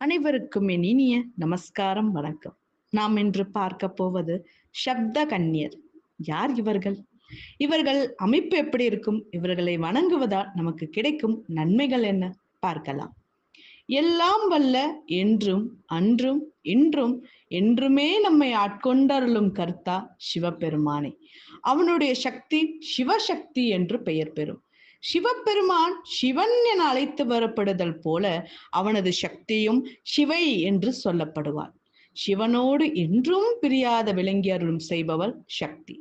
அனைவருக்கும் என் இனிய நமஸ்காரம் வணக்கம். நாம் இன்று பார்க்க போவது சப்த கன்னியர். யார் இவர்கள்? இவர்கள் அமைப்பு எப்படி இருக்கும்? இவர்களை வணங்குவதால் நமக்கு கிடைக்கும் நன்மைகள் என்ன? பார்க்கலாம். எல்லாம் வல்ல என்றும் அன்றும் இன்றும் என்றுமே நம்மை ஆட்கொண்டருளும் கர்த்தா சிவபெருமானே. அவனுடைய சக்தி சிவசக்தி என்று பெயர் பெறும். சிவபெருமான் சிவன் என அழைத்து வரப்படுதல் போல அவனது சக்தியும் சிவை என்று சொல்லப்படுவாள் சிவனோடு என்றும் பிரியாத விளங்கி அருளும் செய்பவள் சக்தி.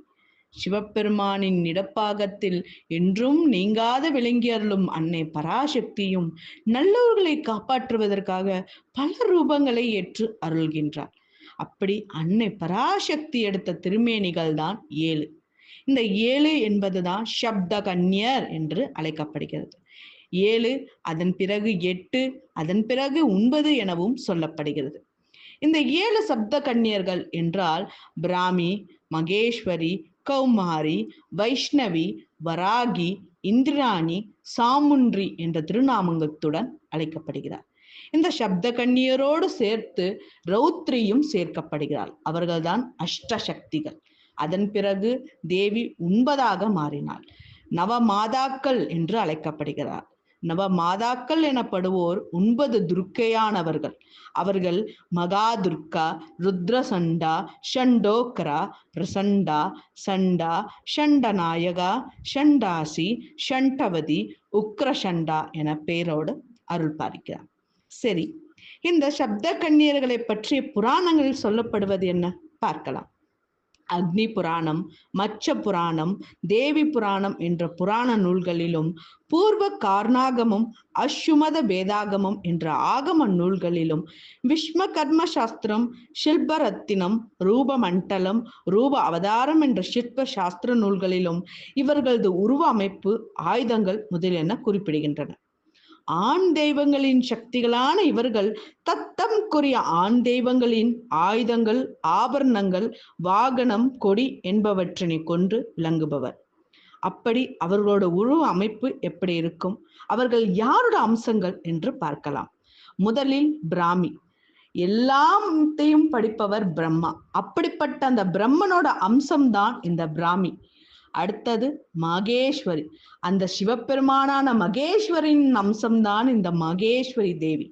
சிவபெருமானின் இடப்பாகத்தில் என்றும் நீங்காத விளங்கி அருளும் அன்னை பராசக்தியும் நல்லோர்களை காப்பாற்றுவதற்காக பல ரூபங்களை ஏற்று அருள்கின்றார். அப்படி அன்னை பராசக்தி எடுத்த திருமேனிகள் தான் ஏழு. இந்த ஏழு என்பதுதான் சப்த கன்னியர் என்று அழைக்கப்படுகிறது. ஏழு அதன் பிறகு எட்டு அதன் பிறகு ஒன்பது எனவும் சொல்லப்படுகிறது. இந்த ஏழு சப்த கன்னியர்கள் என்றால் பிராமி மகேஸ்வரி கௌமாரி வைஷ்ணவி வராகி இந்திராணி சாமுன்றி என்ற திருநாமங்கத்துடன் அழைக்கப்படுகிறார். இந்த சப்த கன்னியரோடு சேர்த்து ரௌத்ரியும் சேர்க்கப்படுகிறாள். அவர்கள்தான் அஷ்டசக்திகள். அதன் பிறகு தேவி ஒன்பதாக மாறினாள். நவ மாதாக்கள் என்று அழைக்கப்படுகிறார். நவ மாதாக்கள் எனப்படுவோர் ஒன்பது துர்க்கையானவர்கள். அவர்கள் மகா துர்கா ருத்ரசண்டா ஷண்டோக்ரா பிரசண்டா சண்டா ஷண்டநாயகா ஷண்டாசி ஷண்டவதி உக்ரஷண்டா என பெயரோடு அருள் பாரிக்கிறார் சரி இந்த சப்த கன்னியர்களை பற்றிய புராணங்களில் சொல்லப்படுவது என்ன? பார்க்கலாம். அக்னி புராணம் மச்ச புராணம் தேவி புராணம் என்ற புராண நூல்களிலும் பூர்வ கார்ணாகமும் அசுமத வேதாகமம் என்ற ஆகம நூல்களிலும் விஸ்வகர்ம சாஸ்திரம் சில்பரத்தினம் ரூபமண்டலம் ரூப அவதாரம் என்ற சிற்ப சாஸ்திர நூல்களிலும் இவர்களது உருவ அமைப்பு ஆயுதங்கள் முதலியன குறிப்பிடுகின்றன. ஆண் தெய்வங்களின் சக்திகளான இவர்கள் தத்தம் குறிய ஆண் தெய்வங்களின் ஆயுதங்கள் ஆபரணங்கள் வாகனம் கொடி என்பவற்றினை கொண்டு விளங்குபவர். அப்படி அவர்களோட உருவ அமைப்பு எப்படி இருக்கும்? அவர்கள் யாரோட அம்சங்கள் என்று பார்க்கலாம். முதலில் பிராமி. எல்லாத்தையும் படிப்பவர் பிரம்மா. அப்படிப்பட்ட அந்த பிரம்மனோட அம்சம்தான் இந்த பிராமி. அடுத்தது மகேஸ்வரி. அந்த சிவபெருமானான மகேஸ்வரின் அம்சம்தான் இந்த மகேஸ்வரி தேவி.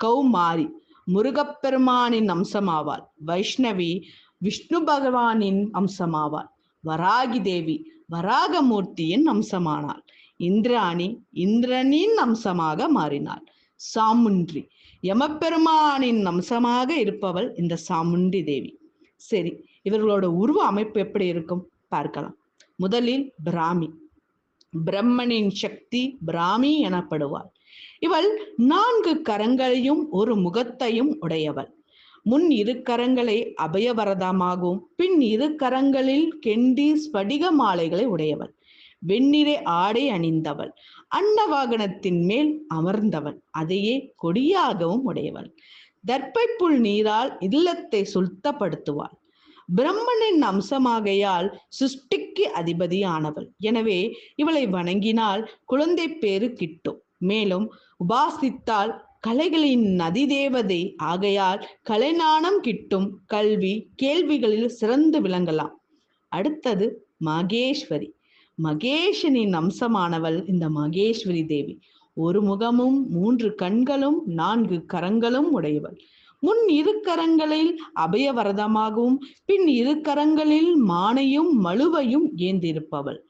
கௌமாரி முருகப்பெருமானின் அம்சமாவாள். வைஷ்ணவி விஷ்ணு பகவானின் அம்சமாவாள். வராகி தேவி வராகமூர்த்தியின் அம்சமானாள். இந்திராணி இந்திரனின் அம்சமாக மாறினாள். சாமுன்றி யமப்பெருமானின் அம்சமாக இருப்பவள் இந்த சாமுண்டி தேவி. சரி இவர்களோட உருவ அமைப்பு எப்படி இருக்கும்? பார்க்கலாம். முதலில் பிராமி. பிரம்மனின் சக்தி பிராமி எனப்படுவாள். இவள் நான்கு கரங்களையும் ஒரு முகத்தையும் உடையவள். முன் இரு கரங்களை அபயவரதமாகவும் பின் இரு கரங்களில் கெண்டி ஸ்படிக மாலைகளை உடையவள். வெண்ணிறை ஆடை அணிந்தவள். அன்னவாகனத்தின் மேல் அமர்ந்தவள். அதையே கொடியாகவும் உடையவள். தர்ப்பை புல் நீரால் இல்லத்தை சுத்தப்படுத்துவாள். பிரம்மனின் அம்சமாகையால் சிருஷ்டிக்கு அதிபதியானவள். எனவே இவளை வணங்கினால் குழந்தை பேரு கிட்டும். மேலும் உபாசித்தால் கலைகளின் நதி தேவதை ஆகையால் கலைஞானம் கிட்டும் கல்வி கேள்விகளில் சிறந்து விளங்கலாம். அடுத்தது மகேஸ்வரி. மகேஷனின் அம்சமானவள் இந்த மகேஸ்வரி தேவி. ஒரு முகமும் மூன்று கண்களும் நான்கு கரங்களும் உடையவள். முன் இரு கரங்களில் அபயவரதமாகவும் பின் இரு கரங்களில் மானையும் மழுவையும் ஏந்திருப்பவள்.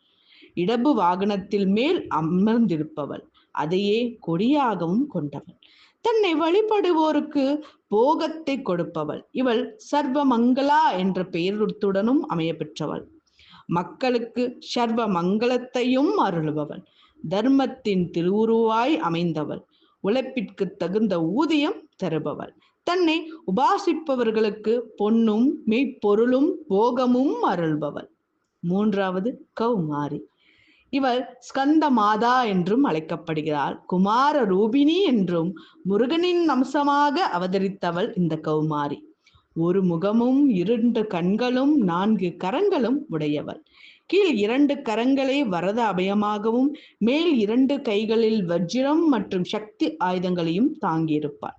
இடபு வாகனத்தில் மேல் அமர்ந்திருப்பவள். அதையே கொடியாகவும் கொண்டவள். தன்னை வழிபடுவோருக்கு போகத்தை கொடுப்பவள். இவள் சர்வமங்களா என்ற பெயருத்துடனும் அமைய பெற்றவள் மக்களுக்கு சர்வ மங்களத்தையும் அருளுபவள். தர்மத்தின் திருவுருவாய் அமைந்தவள். உழைப்பிற்கு தகுந்த ஊதியம் தருபவள். தன்னை உபாசிப்பவர்களுக்கு பொன்னும் மெய்ப்பொருளும் போகமும் அருள்பவள் மூன்றாவது கௌமாரி. இவள் ஸ்கந்த மாதா என்றும் அழைக்கப்படுகிறாள் குமார ரூபிணி என்றும் முருகனின் அம்சமாக அவதரித்தவள் இந்த கௌமாரி. ஒரு முகமும் இரண்டு கண்களும் நான்கு கரங்களும் உடையவள். கீழ் இரண்டு கரங்களை வரத அபயமாகவும் மேல் இரண்டு கைகளில் வஜ்ரம் மற்றும் சக்தி ஆயுதங்களையும் தாங்கியிருப்பாள்.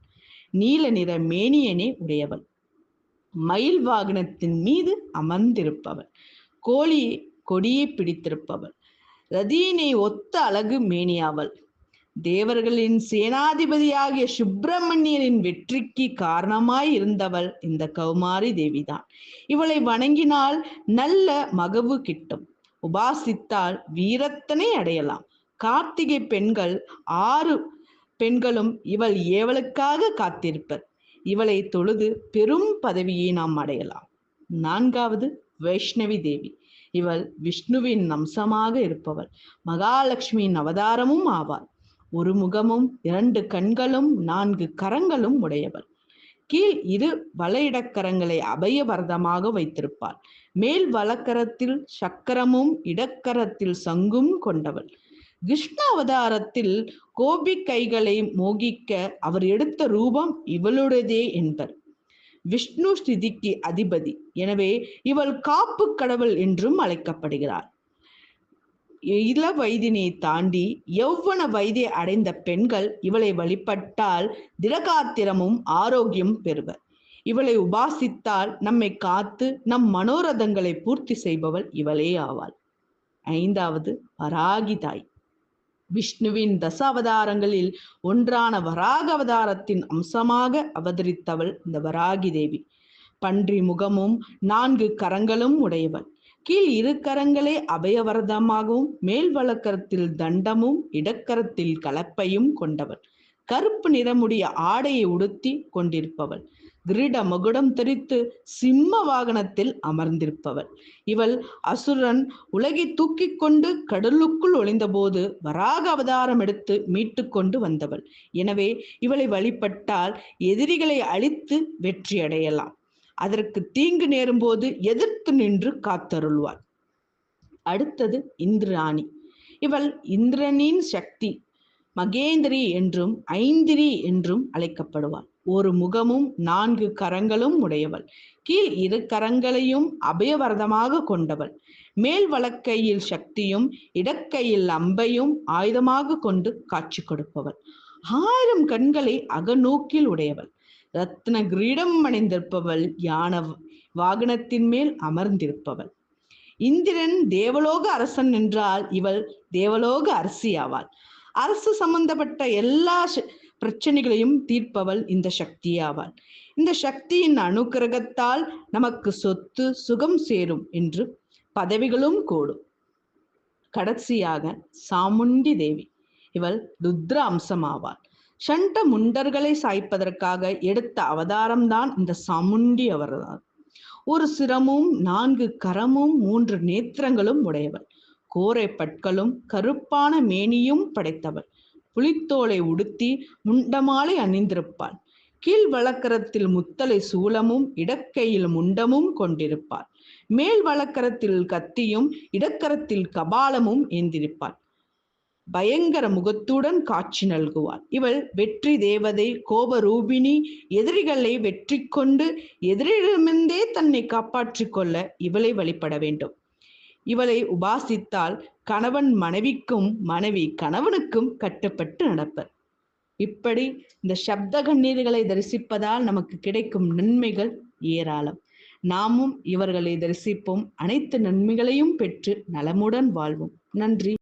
நீல நிற மேனியனே உடையவள். மயில் வாகனத்தின் மீது அமர்ந்திருப்பவள். கோழி கொடியை பிடித்திருப்பவள். ரதியினை ஒத்த அழகு மேனியாவள். தேவர்களின் சேனாதிபதியாகிய சுப்பிரமணியரின் வெற்றிக்கு காரணமாய் இருந்தவள் இந்த கௌமாரி தேவிதான். இவளை வணங்கினால் நல்ல மகவு கிட்டும். உபாசித்தால் வீரத்தனை அடையலாம். கார்த்திகை பெண்கள் ஆறு பெண்களும் இவள் ஏவலுக்காக காத்திருப்பர். இவளை தொழுது பெரும் பதவியை நாம் அடையலாம். நான்காவது வைஷ்ணவி தேவி. இவள் விஷ்ணுவின் அம்சமாக இருப்பவள். மகாலட்சுமியின் அவதாரமும் ஆவாள். ஒரு முகமும் இரண்டு கண்களும் நான்கு கரங்களும் உடையவள். கீழ் இரு வலையிடக்கரங்களை அபயவரதமாக வைத்திருப்பாள். மேல் வலக்கரத்தில் சக்கரமும் இடக்கரத்தில் சங்கும் கொண்டவள். கிருஷ்ண அவதாரத்தில் கோபி கைகளை மோகிக்க அவர் எடுத்த ரூபம் இவளுடையதே என்பர். விஷ்ணு ஸ்திதிக்கு அதிபதி. எனவே இவள் காப்பு கடவுள் என்றும் அழைக்கப்படுகிறார் இள வயதினை தாண்டி எவ்வன வயதை அடைந்த பெண்கள் இவளை வழிபட்டால் திடகாத்திரமும் ஆரோக்கியம் பெறுவர். இவளை உபாசித்தால் நம்மை காத்து நம் மனோரதங்களை பூர்த்தி செய்பவள் இவளே ஆவாள். ஐந்தாவது பராகிதாய். விஷ்ணுவின் தசாவதாரங்களில் ஒன்றான வராக அவதாரத்தின் அம்சமாக அவதரித்தவள் இந்த வராகி தேவி. பன்றி முகமும் நான்கு கரங்களும் உடையவள். கீழ் இரு கரங்களே அபயவரதமாகவும் மேல் வழக்கரத்தில் தண்டமும் இடக்கரத்தில் கலப்பையும் கொண்டவள். கருப்பு நிறமுடைய ஆடையை உடுத்தி கொண்டிருப்பவள். கிரீட மகுடம் தெரித்து சிம்ம வாகனத்தில் அமர்ந்திருப்பவள். இவள் அசுரன் உலகை தூக்கி கொண்டு கடலுக்குள் ஒளிந்தபோது வராக அவதாரம் எடுத்து மீட்டு கொண்டு வந்தவள். எனவே இவளை வழிபட்டால் எதிரிகளை அழித்து வெற்றி அடையலாம். அதற்கு தீங்கு நேரும்போது எதிர்த்து நின்று காத்தருள்வாள். அடுத்தது இந்திராணி. இவள் இந்திரனின் சக்தி. மகேந்திரி என்றும் ஐந்திரி என்றும் அழைக்கப்படுவாள். ஒரு முகமும் நான்கு கரங்களும் உடையவள். கீழ் இரு கரங்களையும் அபயவரதமாக கொண்டவள். மேல் வழக்கையில் சக்தியும் இடக்கையில் அம்பையும் ஆயுதமாக கொண்டு காட்சி கொடுப்பவள். ஆயிரம் கண்களை அகநோக்கில் உடையவள். ரத்ன கிரீடம் அணிந்திருப்பவள். யான வாகனத்தின் மேல் அமர்ந்திருப்பவள். இந்திரன் தேவலோக அரசன் என்றால் இவள் தேவலோக அரசி ஆவாள் அரசு சம்பந்தப்பட்ட எல்லா பிரச்சனைகளையும் தீர்ப்பவள் இந்த சக்தியாவாள். இந்த சக்தியின் அனுக்கிரகத்தால் நமக்கு சொத்து சுகம் சேரும் என்று பதவிகளும் கூடும். கடைசியாக சாமுண்டி தேவி இவள் ருத்ர அம்சமாவாள் சண்ட முண்டர்களை சாய்ப்பதற்காக எடுத்த அவதாரம்தான் இந்த சாமுண்டி அவர்தான் ஒரு சிரமும் நான்கு கரமும் மூன்று நேத்திரங்களும் உடையவள். கோரை பற்களும் கருப்பான மேனியும் படைத்தவள். புலித்தோலை உடுத்தி முண்டமாலை அணிந்திருப்பாள். கீழ் வழக்கரத்தில் முத்தலை சூலமும் இடக்கையில் முண்டமும் கொண்டிருப்பாள். மேல் வழக்கரத்தில் கத்தியும் இடக்கரத்தில் கபாலமும் ஏந்திருப்பாள். பயங்கர முகத்துடன் காட்சி நல்குவாள். இவள் வெற்றி தேவதை கோபரூபிணி எதிரிகளை வெற்றி கொண்டு எதிரிடமிருந்தே தன்னை காப்பாற்றிக் கொள்ள இவளை வழிபட வேண்டும். இவளை உபாசித்தால் கணவன் மனைவிக்கும் மனைவி கணவனுக்கும் கட்டுப்பட்டு நடப்பர். இப்படி இந்த சப்த கண்ணீர்களை தரிசிப்பதால் நமக்கு கிடைக்கும் நன்மைகள் ஏராளம். நாமும் இவர்களை தரிசிப்போம். அனைத்து நன்மைகளையும் பெற்று நலமுடன் வாழ்வோம். நன்றி.